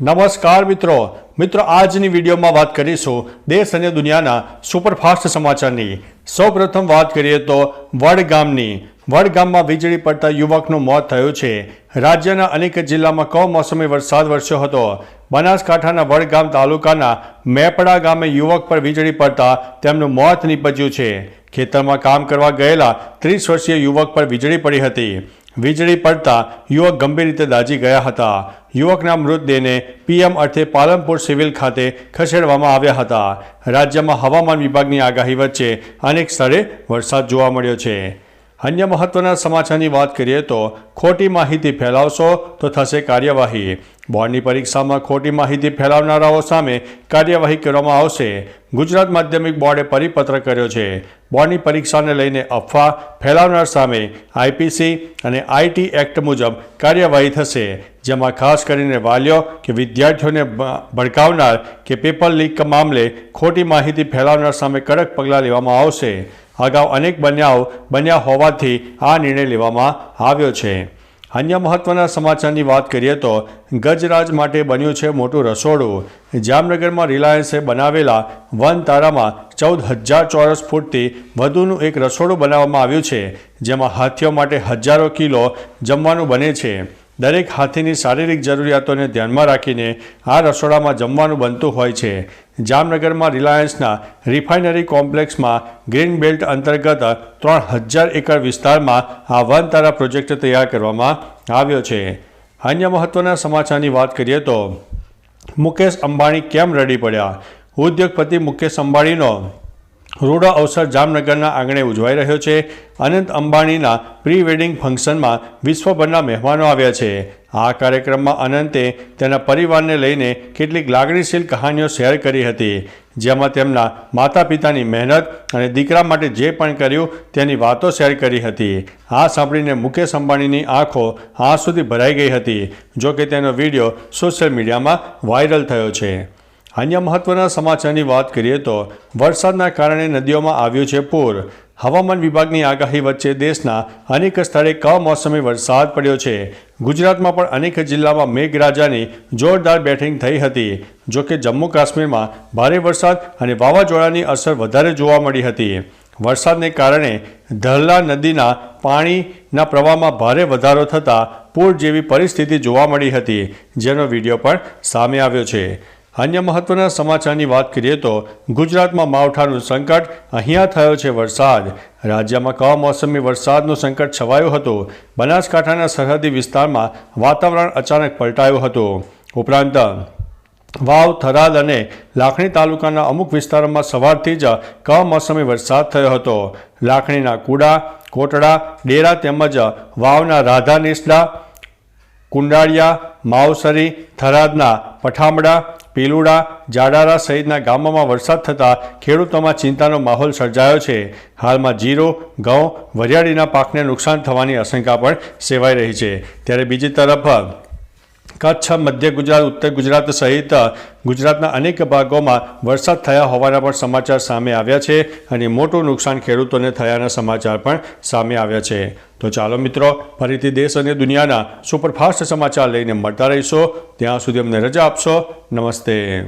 નમસ્કાર મિત્રો. મિત્રો, આજની વિડીયોમાં વાત કરીશું દેશ અને દુનિયાના સુપરફાસ્ટ સમાચારની. સૌપ્રથમ વાત કરીએ તો વડગામની. વડગામમાં વીજળી પડતા યુવકનું મોત થયું છે. રાજ્યના અનેક જિલ્લામાં કમોસમી વરસાદ વરસ્યો હતો. બનાસકાંઠાના વડગામ તાલુકાના મેપડા ગામે યુવક પર વીજળી પડતા તેમનું મોત નીપજ્યું છે. ખેતરમાં કામ કરવા ગયેલા ત્રીસ વર્ષીય યુવક પર વીજળી પડી હતી. વીજળી પડતા યુવક ગંભીર રીતે દાઝી ગયા હતા. યુવકના મૃતદેહને પીએમ અર્થે પાલનપુર સિવિલ ખાતે ખસેડવામાં આવ્યા હતા. રાજ્યમાં હવામાન વિભાગની આગાહી વચ્ચે અનેક સ્થળે વરસાદ જોવા મળ્યો છે. અન્ય મહત્વના સમાચારની વાત કરીએ તો ખોટી માહિતી ફેલાવશો તો થશે કાર્યવાહી. બોર્ડની પરીક્ષામાં ખોટી માહિતી ફેલાવનારાઓ સામે કાર્યવાહી કરવામાં આવશે. ગુજરાત માધ્યમિક બોર્ડે પરિપત્ર કર્યો છે. બોર્ડની પરીક્ષાને લઈને અફવા ફેલાવનાર સામે આઈપીસી અને આઈટી એક્ટ મુજબ કાર્યવાહી થશે. જેમાં ખાસ કરીને વાલીઓ કે વિદ્યાર્થીઓને ભડકાવનાર કે પેપર લીક મામલે ખોટી માહિતી ફેલાવનાર સામે કડક પગલાં લેવામાં આવશે. અગાઉ અનેક બન્યાઓ બન્યા હોવાથી આ નિર્ણય લેવામાં આવ્યો છે. અન્ય મહત્વના સમાચારની વાત કરીએ તો ગજરાજ માટે બન્યું છે મોટું રસોડું. જામનગરમાં રિલાયન્સે બનાવેલા વન તારામાં ચૌદ હજાર ચોરસ ફૂટથી વધુનું એક રસોડું બનાવવામાં આવ્યું છે, જેમાં હાથીઓ માટે હજારો કિલો જમવાનું બને છે. દરેક હાથીની શારીરિક જરૂરિયાતોને ધ્યાનમાં રાખીને આ રસોડામાં જમવાનું બનતું હોય છે. જામનગરમાં રિલાયન્સના રિફાઇનરી કોમ્પ્લેક્સમાં ગ્રીન બેલ્ટ અંતર્ગત ત્રણ હજાર એકર વિસ્તારમાં આ વનતારા પ્રોજેક્ટ તૈયાર કરવામાં આવ્યો છે. અન્ય મહત્વના સમાચારની વાત કરીએ તો, મુકેશ અંબાણી કેમ રડી પડ્યા? ઉદ્યોગપતિ મુકેશ અંબાણીનો રૂડો અવસર જામનગરના આંગણે ઉજવાઈ રહ્યો છે. અનંત અંબાણીના પ્રી વેડિંગ ફંક્શનમાં વિશ્વભરના મહેમાનો આવ્યા છે. આ કાર્યક્રમમાં અનંતે તેના પરિવારને લઈને કેટલીક લાગણીશીલ કહાનીઓ શેર કરી હતી. જેમાં તેમના માતા પિતાની મહેનત અને દીકરા માટે જે પણ કર્યું તેની વાતો શેર કરી હતી. આ સાંભળીને મુકેશ અંબાણીની આંખો આંસુથી ભરાઈ ગઈ હતી જો કે તેનો વીડિયો સોશિયલ મીડિયામાં વાયરલ થયો છે. અન્ય મહત્વના સમાચારની વાત કરીએ તો વરસાદના કારણે નદીઓમાં આવ્યું છે પૂર. હવામાન વિભાગની આગાહી વચ્ચે દેશના અનેક સ્થળે કમોસમી વરસાદ પડ્યો છે. ગુજરાતમાં પણ અનેક જિલ્લામાં મેઘરાજાની જોરદાર બેટિંગ થઈ હતી. જો કે જમ્મુ કાશ્મીરમાં ભારે વરસાદ અને વાવાઝોડાની અસર વધારે જોવા મળી હતી. વરસાદને કારણે ધરલા નદીના પાણીના પ્રવાહમાં ભારે વધારો થતાં પૂર જેવી પરિસ્થિતિ જોવા મળી હતી. જેનો વીડિયો પણ સામે આવ્યો છે. અન્ય મહત્વના સમાચારની વાત કરીએ તો ગુજરાતમાં માવઠાનું સંકટ, અહીંયા થયો છે વરસાદ. રાજ્યમાં કમોસમી વરસાદનું સંકટ છવાયું હતું? બનાસકાંઠાના સરહદી વિસ્તારમાં વાતાવરણ અચાનક પલટાયું હતું. ઉપરાંત, વાવ, થરાદ અને લાખણી તાલુકાના અમુક વિસ્તારોમાં સવારથી જ કમોસમી વરસાદ થયો હતો. લાખણીના કુડા, કોટડા, ડેરા તેમજ વાવના રાધા નિસલા કુંડાળિયા, માવસરી, થરાદના, પઠામડા, પીલુડા, જાડારા સહિતના ગામોમાં વરસાદ થતાં ખેડૂતોમાં ચિંતાનો માહોલ સર્જાયો છે. હાલમાં જીરો, ઘઉં, વરિયાળીના પાકને નુકસાન થવાની આશંકા પણ સેવાઈ રહી છે. ત્યારે બીજી તરફ કચ્છ, મધ્ય ગુજરાત, ઉત્તર ગુજરાત સહિત ગુજરાતના અનેક ભાગોમાં વરસાદ થયા હોવાના પણ સમાચાર સામે આવ્યા છે અને મોટું નુકસાન ખેડૂતોને થયાના સમાચાર પણ સામે આવ્યા છે. તો ચાલો મિત્રો, ફરીથી દેશ અને દુનિયાના સુપરફાસ્ટ સમાચાર લઈને મળતા રહીશો. ત્યાં સુધી અમને રજા આપશો. નમસ્તે.